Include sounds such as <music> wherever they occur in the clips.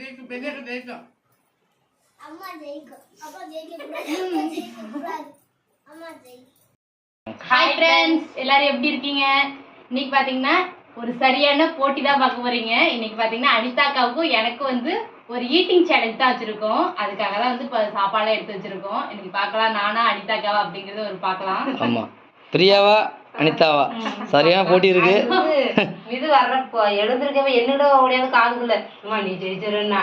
ஜெயிக்கும் பெரிய ஜெயிக்கும் அம்மா ஜெயிக்கும் அப்பா ஜெயிக்க அம்மா ஹாய் ஃப்ரெண்ட்ஸ் எல்லாரும் எப்படி இருக்கீங்க? இன்னைக்கு பாத்தீங்கன்னா ஒரு சரியான போட்டி தான் பார்க்க போறீங்க. இன்னைக்கு பாத்தீங்கன்னா அனிதாக்காவுக்கும் எனக்கும் வந்து ஒரு ஈட்டிங் சேலஞ்ச் தான் வச்சிருக்கோம். அதுக்காக தான் வந்து இப்போ சாப்பாடுலாம் எடுத்து வச்சிருக்கோம். இன்னைக்கு பார்க்கலாம் நானா அனிதாக்காவா அப்படிங்கறது ஒரு பார்க்கலாம். ஆமா. பிரியாவா? அனிதாவா? சரியான போட்டி இருக்கு இது வர்றப்போ எழுந்திருக்கவே என்னோட ஓடியாந்து காதுக்குள்ள அம்மா நீ ஜெயிச்சிருன்னா.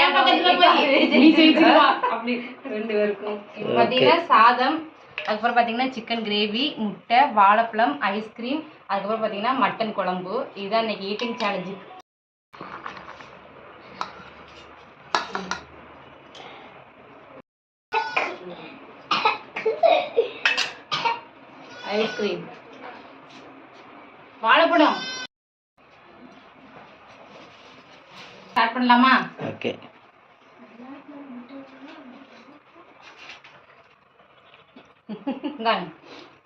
என் பக்கத்துல போய் நீ ஜெயிச்சிருவா. அப்படி ரெண்டு பேருக்கும். இப்போ பார்த்தீங்கன்னா சாதம் அதுக்கப்புறம் பார்த்தீங்கன்னா சிக்கன் கிரேவி முட்டை வாழைப்பழம் ஐஸ்கிரீம் அதுக்கப்புறம் பார்த்தீங்கன்னா மட்டன் குழம்பு. இதுதான் இன்னைக்கு ஈட்டிங் சேலஞ்சு ஐஸ்கிரீம் வாழைப்பழம். ஸ்டார்ட் பண்ணலாமா? ஓகே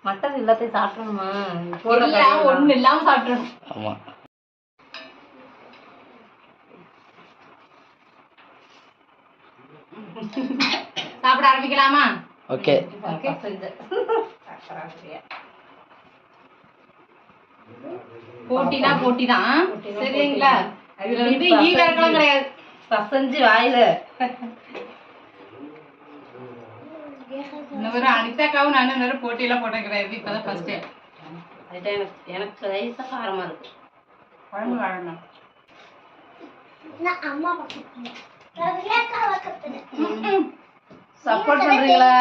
மட்டன் எல்லாத்தையும் சாப்பிடணுமா? ஒண்ணு இல்லாம சாப்பிட்டுறணும் ஆமா. சாப்பிட ஆரம்பிக்கலாமா? ஓகே போட்டினா போட்டி தான் சரிங்களா? வந்து கிடையாது. பசஞ்சு வாயில. இன்னொரு அனிதாக்காவும் நானும் இன்னொரு போட்டியெல்லாம் போட்ட கிடையாது. இப்பதான் ஃபர்ஸ்ட் டைம் எனக்கு எனக்கு ரைஸா காரமா இருக்கு. குழம்பு வாழணும். நான் அம்மா பக்கத்துல. நான் வியாக்கா பக்கத்துல. சப்போர்ட் பண்றீங்களா?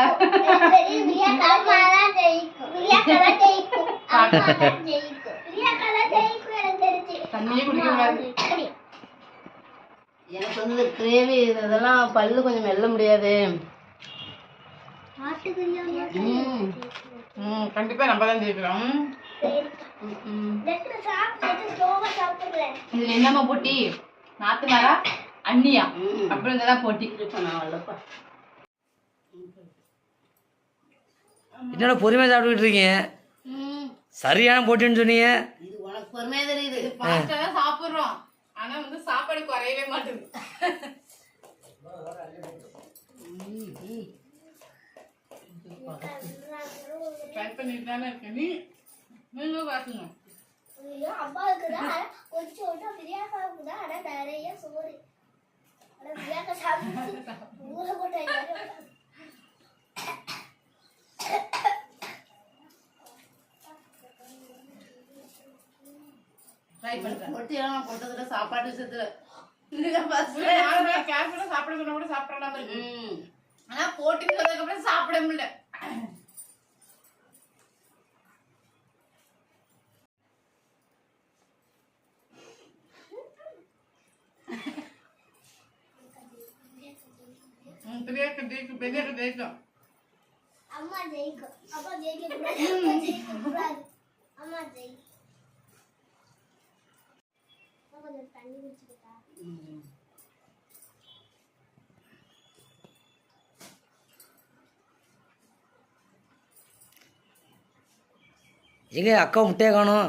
அம்மா தான் ஜெயிக்கும் வியாக்கா தான் ஜெயிக்கும் அம்மா தான் ஜெயிக்கும் வியாக்கா தான் ஜெயிக்கும் எனக்கு தெரிஞ்சு தண்ணியே குடிக்க கூடாது சரி. எனக்கு வந்து கிரேவி இதெல்லாம் பல்லு கொஞ்சம் மெல்ல முடியாது. ம். ம் கண்டிப்பா நம்ம தான் ஜெயிக்கிறோம் இதுல என்னம்மா போட்டி? நாத்து மாறா அண்ணியா. அப்புறம் இதெல்லாம் போட்டி. என்னோட பொறுமையா சாப்பிட்டுக்கிட்டு இருக்கீங்க? சரியான போட்டின்னு சொன்னீங்க. பொறுமையா தெரியுது. ஃபாஸ்டா தான் சாப்பிடுறோம். ஆனா வந்து சாப்பாடு குறையவே மாட்டேங்குது ட்ரை பண்ணிட்டு தானே இருக்கு நீ? நீங்களும் பாத்துங்க ஐயோ அம்மாவுக்கு தான் கொஞ்சம் ஒன்றும் பிரியாக்காவுக்கு தான் ஆனால் நிறைய சோறு. ஆனால் பிரியாக்கா சாப்பிட்டு ஊற போட்டாங்க ட்ரை பண்றேன். விஷயத்துல. இதுதான் first. கேர்ஃபுல்லா சாப்பிட சொன்னா கூட சாப்பிடலாம். ஆனா அப்புறம் சாப்பிட முடியல. பெரிய ஜெயிக்கும் பெரிய ஜெயிக்கும் அம்மா ஜெயிக்கும். அப்பா ஜெயிக்க கூடாது அப்பா ஜெயிக்க கூடாது அம்மா ஜெயிக்கும் அம்மா கொஞ்சம் தண்ணி குடிச்சுக்கிட்டா? ம். எங்க அக்கா முட்டையை காணும்.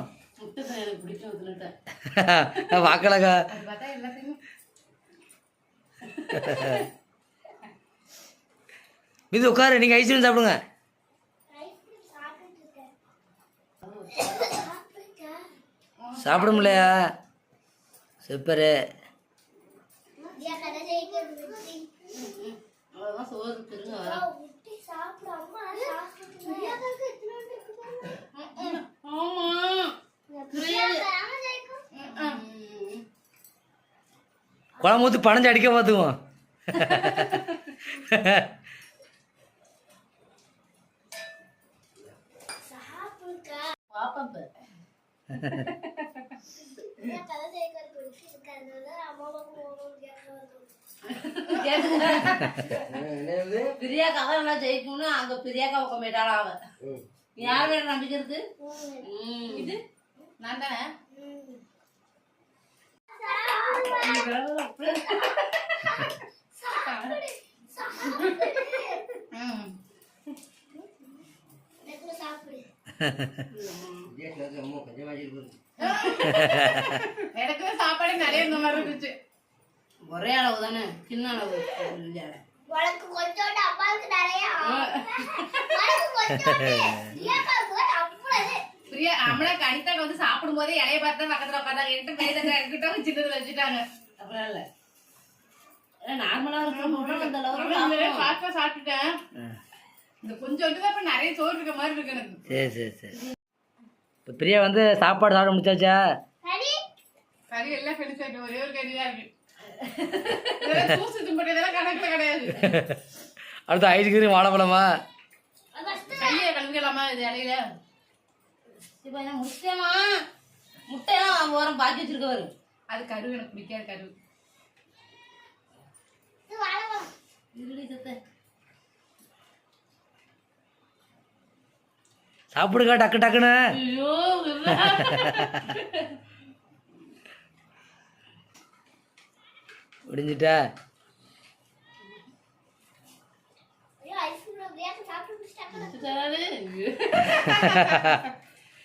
<laughs> வாக்கலக்கா. இது உட்காரு நீங்க ஐஸ்கிரீம் சாப்பிடுங்க. ஐஸ்கிரீம் சாப்பிட்டுட்டு இருக்கேன் சாப்பிட்டா சாப்பிட முடியலையா சூப்பரு. குழம்பு ஊற்றி பணஞ்சு அடிக்க பார்த்துக்குவோம். பாப்பா பிரியாக்கா தான் நல்லா ஜெயிக்கும்னு அங்க பிரியாக்கா பக்கம் போயிட்டாளா அவ யார் மேல நம்பிக்கை இருக்கு. இது? நான் தானே? ம். எனக்கு சாப்பிடு. <laughs> எனக்கு சாப்பாடு நிறைய இந்த மாதிரி இருந்துச்சு. ஒரே அளவு தானே? சின்ன அளவு? உனக்கு கொஞ்சோண்டு நிறைய. பிரியா வந்து சாப்பிடும் போதே இலைய பார்த்தா பக்கத்துல உட்காந்தாங்க என்கிட்ட மேல இருக்கட்டும் சின்னதுல வச்சுட்டாங்க. அப்புறம் இல்ல. நார்மலா. ஃபாஸ்டா சாப்பிட்டுட்டேன். இந்த கொஞ்சோண்டு தான் இப்ப நிறைய சோறு இருக்க மாதிரி இருக்கு எனக்கு. சரி சரி சரி. இப்போ பிரியா வந்து சாப்பாடு சாப்பிட முடிச்சாச்சா? கறி எல்லாம் ஆயிட்டு ஒரே ஒரு கறி தான் இருக்கு. இதெல்லாம் கணக்குல கிடையாது. அடுத்து ஐஸ்கிரீம் வாழைப்பழமா கையை கழுவிக்கலாமா இது இலையில? இப்ப என்ன முடிச்சிட்டேமா முட்டையெல்லாம் ஓரம் பாக்கி வச்சிருக்கவாரு அது கரு. எனக்கு பிடிக்காது கரு இது வாழைப்பழம் சாப்பிடுக்கா டக்கு டக்குன்னு. ஐயோ முடிஞ்சிட்டா?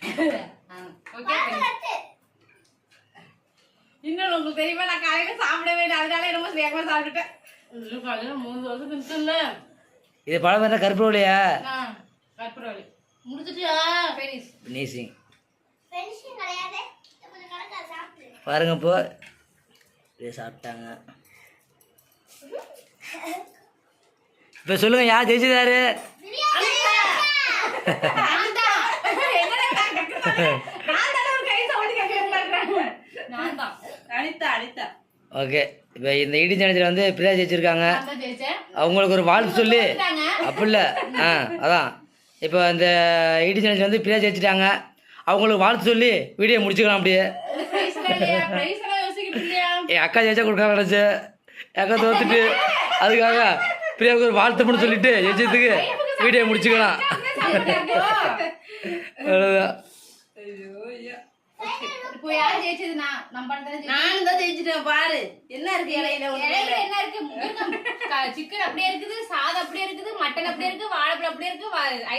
<laughs> இன்னொன்று உங்களுக்கு தெரியுமா நான் காலையில சாப்பிடவே இல்லை. அதனால ரொம்ப வேகமா சாப்பிட்டுட்டேன். மூணு வருஷம் இது பழம் என்ன கருப்புலையா ஆ சாப்பிட்டு பாருங்க இப்போ இதே சாப்பிட்டாங்க. இப்போ சொல்லுங்க யார் ஜெயிச்சதாரு? பிரியாணி நான் தான் அனிதா அனிதா. ஓகே இப்போ இந்த இடி சேனத்தில் வந்து பிரியா ஜெயிச்சிருக்காங்க. அவங்களுக்கு ஒரு வாழ்த்து சொல்லி. அப்படி இல்லை ஆ அதான். இப்போ இந்த இடி சேனத்தில் வந்து பிரியா ஜெயிச்சிட்டாங்க. அவங்களுக்கு வாழ்த்து சொல்லி வீடியோ முடிச்சுக்கலாம் அப்படியே. என் அக்கா ஜெயிச்சா கொடுக்க நினச்சி. அக்கா தோத்துட்டு அதுக்காக பிரியாவுக்கு ஒரு வாழ்த்து மட்டும் சொல்லிட்டு ஜெயிச்சதுக்கு வீடியோ முடிச்சுக்கலாம். அவ்வளோதான் இப்போ யார் ஜெயிச்சது? நான் நம்ம தானே ஜெயிச்சோம். நானும் தான் ஜெயிச்சிட்டேன் பாரு. என்ன இருக்கு இலையில இலையில என்ன இருக்கு? சிக்கன் அப்படியே இருக்குது சாதம் அப்படியே இருக்குது மட்டன் அப்படியே இருக்கு வாழைப்பழம் அப்படியே இருக்கு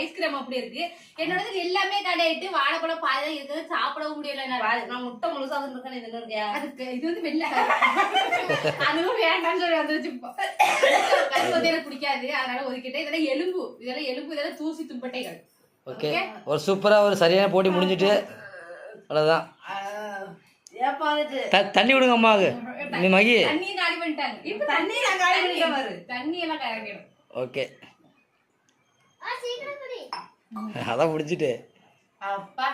ஐஸ்கிரீம் அப்படியே இருக்கு. என்னோடது எல்லாமே கடையிட்டு வாழைப்பழம் பாதி தான் இருக்குது சாப்பிடவும் முடியல நான் முட்டை முழுசா இருக்கேன் இது என்ன இருக்கியா அதுக்கு இது வந்து வெள்ளை. அதுவும் வேண்டாம்னு சொல்லி வந்துருச்சு கறி வந்து எனக்கு பிடிக்காது. அதனால ஒதுக்கிட்டேன். இதெல்லாம் எலும்பு. இதெல்லாம் எலும்பு இதெல்லாம் தூசி தும்பட்டைகள். ஓகே. ஒரு சூப்பராக ஒரு சரியான போட்டி முடிஞ்சிட்டு அவ்வளோதான் ஏப்பா வந்துட்டு த தண்ணி விடுங்க அம்மாவுக்கு நீ மகி. ஓகே. ஆ சீக்கிரம் குடி. அதான் அப்பா.